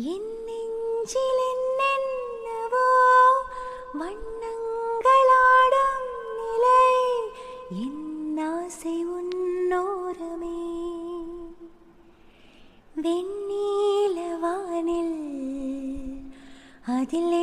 என் நெஞ்சில் என்னென்னவோ வண்ணங்களாடும் நிலை என் ஆசை உன்னோரமே. வெண்ணீல அதில்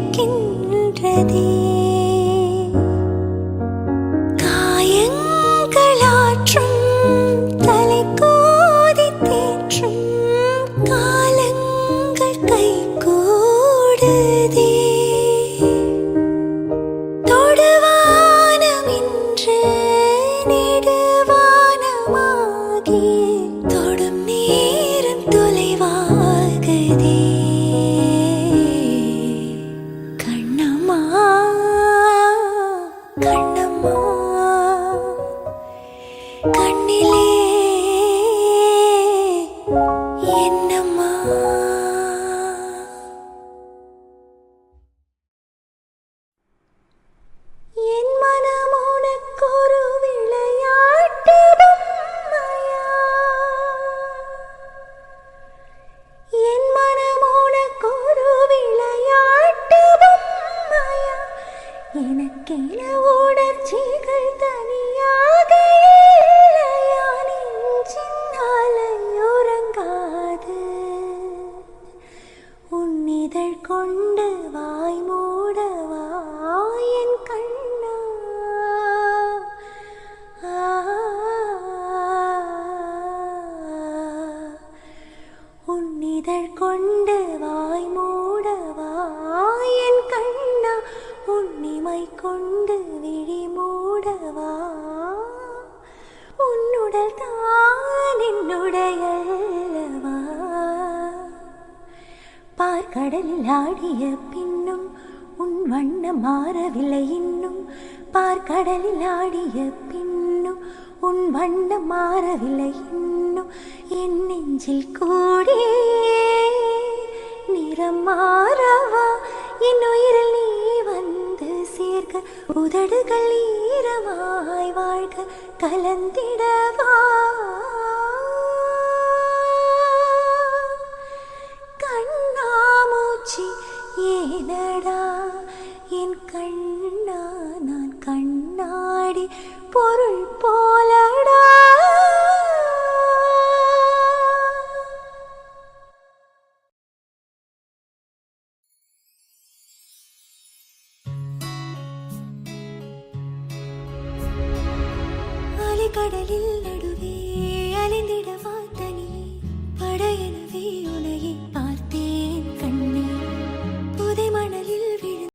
மறைக்கின்றதே காயங்களாற்றும் தலை கோதி தேற்றும் காலங்கள் கை கூடுதே தொடுவானமின்று நெடுவானமாகிய தொடும் கிள உணர்ச்சிகள் தனியாக உறங்காது உன்னிதழ் கொண்டு வாய் மூடவா என் கண்ணா. உன்னிதழ் கொண்டு வா கொண்டு விழி மூடவா? உன்னுடல் தான் என்னுடையல்லவா பார்க்கடலில் ஆடிய பின்னும் உன் வண்ணம் மாறவில்லை இன்னும். பார்க்கடலில் ஆடிய பின்னும் உன் வண்ணம் மாறவில்லை இன்னும். என் நெஞ்சில் கூடே நிறம் மாறவா? என் உயிரில் நீ சேர்க்க உதடுகள் ஈரமாய் வாழ்க கலந்திடவா? கண்ணாமூச்சி ஏனட அலைக்கடலில்